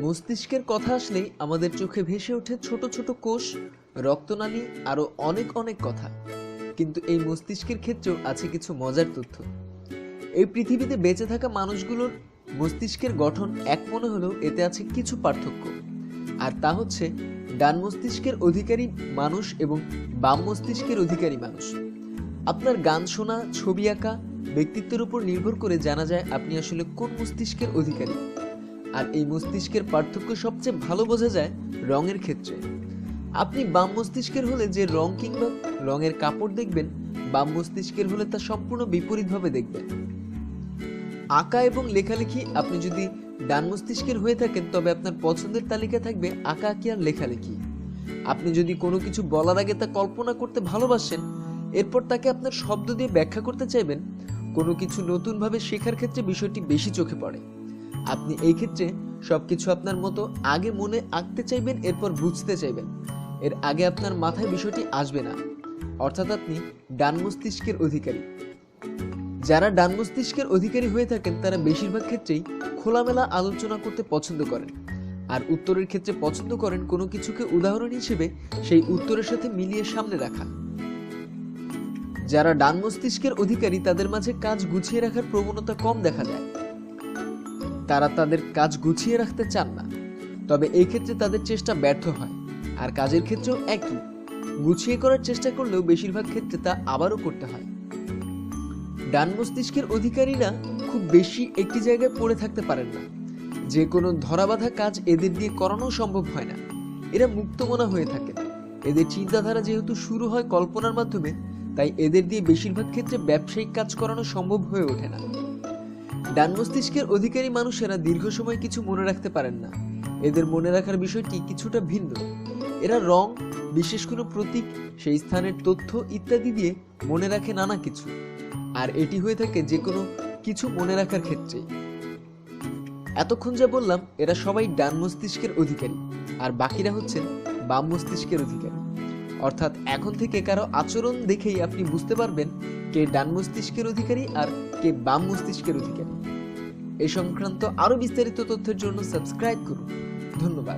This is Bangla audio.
মস্তিষ্কের কথা আসলেই আমাদের চোখে ভেসে ওঠে ছোট ছোট কোষ, রক্তনালী আরও অনেক অনেক কথা। কিন্তু এই মস্তিষ্কের ক্ষেত্রেও আছে কিছু মজার তথ্য। এই পৃথিবীতে বেঁচে থাকা মানুষগুলোর মস্তিষ্কের গঠন এক মনে হলেও এতে আছে কিছু পার্থক্য। আর তা হচ্ছে, ডান মস্তিষ্কের অধিকারী মানুষ এবং বাম মস্তিষ্কের অধিকারী মানুষ। আপনার গান শোনা, ছবি আঁকা, ব্যক্তিত্বের উপর নির্ভর করে জানা যায় আপনি আসলে কোন মস্তিষ্কের অধিকারী। আর এই মস্তিষ্কের পার্থক্য সবচেয়ে ভালো বোঝা যায় রঙের ক্ষেত্রে। আপনি বাম মস্তিষ্কের হলে যে রং কিংবা রঙের কাপড় দেখবেন, বাম মস্তিষ্কের হলে তা সম্পূর্ণ বিপরীতভাবে দেখবেন। আঁকা এবং লেখালেখি আপনি যদি ডান মস্তিষ্কের হয়ে থাকেন, তবে আপনার পছন্দের তালিকা থাকবে আঁকা আঁকি আর লেখালেখি। আপনি যদি কোনো কিছু বলার আগে তা কল্পনা করতে ভালোবাসেন, এরপর তাকে আপনার শব্দ দিয়ে ব্যাখ্যা করতে চাইবেন, কোনো কিছু নতুনভাবে শেখার ক্ষেত্রে বিষয়টি বেশি চোখে পড়ে। আপনি এই ক্ষেত্রে সবকিছু আপনার মতো আগে মনে আঁকতে চাইবেন, এরপর বুঝতে চাইবেন। এর আগে আপনার মাথায় বিষয়টি আসবে না। অর্থাৎ আপনি ডান মস্তিষ্কের অধিকারী। যারা ডান মস্তিষ্কের অধিকারী হয়ে থাকেন, তারা বেশিরভাগ ক্ষেত্রেই খোলামেলা আলোচনা করতে পছন্দ করেন। আর উত্তরের ক্ষেত্রে পছন্দ করেন কোনো কিছুকে উদাহরণ হিসেবে সেই উত্তরের সাথে মিলিয়ে সামনে রাখা। যারা ডান মস্তিষ্কের অধিকারী, তাদের মাঝে কাজ গুছিয়ে রাখার প্রবণতা কম দেখা যায়। তারা তাদের কাজ গুছিয়ে রাখতে চান না। তবে এই ক্ষেত্রে তাদের চেষ্টা ব্যর্থ হয়, আর কাজের ক্ষেত্রেও একই। গুছিয়ে করার চেষ্টা করলেও বেশিরভাগ ক্ষেত্রে তা আবারও করতে হয়। ডান মস্তিষ্কের অধিকারীরা খুব বেশি একটি জায়গায় পড়ে থাকতে পারেন না। যে কোনো ধরাবাঁধা কাজ এদের দিয়ে করানো সম্ভব হয় না। এরা মুক্তমনা হয়ে থাকে। এদের চিন্তাধারা যেহেতু শুরু হয় কল্পনার মাধ্যমে, তাই এদের দিয়ে বেশিরভাগ ক্ষেত্রে ব্যবসায়িক কাজ করানো সম্ভব হয়ে ওঠে না। ডান মস্তিষ্কের অধিকারী মানুষেরা দীর্ঘ সময় কিছু মনে রাখতে পারেন না। এদের মনে রাখার বিষয়টি কিছুটা ভিন্ন। এরা রং, বিশেষ কোনো প্রতীক, সেই স্থানের তথ্য ইত্যাদি দিয়ে মনে রাখে নানা কিছু। আর এটি হয়ে থাকে যে কোনো কিছু মনে রাখার ক্ষেত্রে। এতক্ষণ যা বললাম, এরা সবাই ডান মস্তিষ্কের অধিকারী, আর বাকিরা হচ্ছেন বাম মস্তিষ্কের অধিকারী। অর্থাৎ এখন থেকে কারও আচরণ দেখেই আপনি বুঝতে পারবেন কে ডান মস্তিষ্কের অধিকারী আর কে বাম মস্তিষ্কের অধিকারী। এ সংক্রান্ত আরও বিস্তারিত তথ্যের জন্য সাবস্ক্রাইব করুন। ধন্যবাদ।